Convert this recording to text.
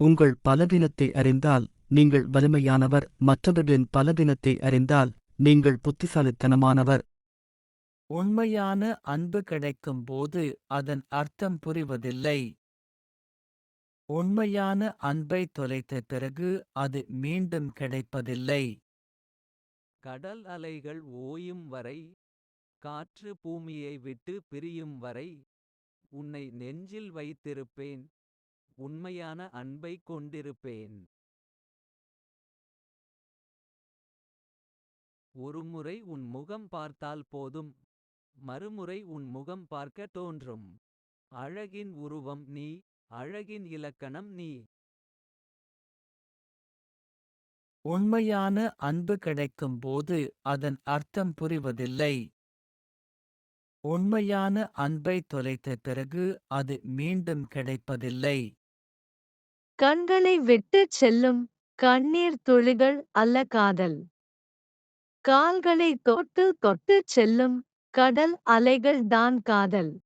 உங்கள் பலவீனத்தை அறிந்தால் நீங்கள் வலிமையானவர் மற்றவர்களின் பலவீனத்தை அறிந்தால் நீங்கள் புத்திசாலித்தனமானவர். உண்மையான அன்பு கிடைக்கும்போது அதன் அர்த்தம் புரிவதில்லை. உண்மையான அன்பை தொலைத்த பிறகு அது மீண்டும் கிடைப்பதில்லை. கடல் அலைகள் ஓயும் வரை காற்று பூமியை விட்டு பிரியும் வரை உன்னை நெஞ்சில் வைத்திருப்பேன். உண்மையான அன்பை கொண்டிருப்பேன். ஒருமுறை உன் முகம் பார்த்தால் போதும். மறுமுறை உன் முகம் பார்க்க தோன்றும். அழகின் உருவம் நீ அழகின் இலக்கணம் நீ. உண்மையான அன்பு கிடைக்கும்போது அதன் அர்த்தம் புரிவதில்லை. உண்மையான அன்பை தொலைத்த பிறகு அது மீண்டும் கிடைப்பதில்லை. கண்களை விட்டுச் செல்லும் கண்ணீர் துளிகள் அல்ல காதல். கால்களை தொட்டு தொட்டுச் செல்லும் கடல் அலைகள் தான் காதல்.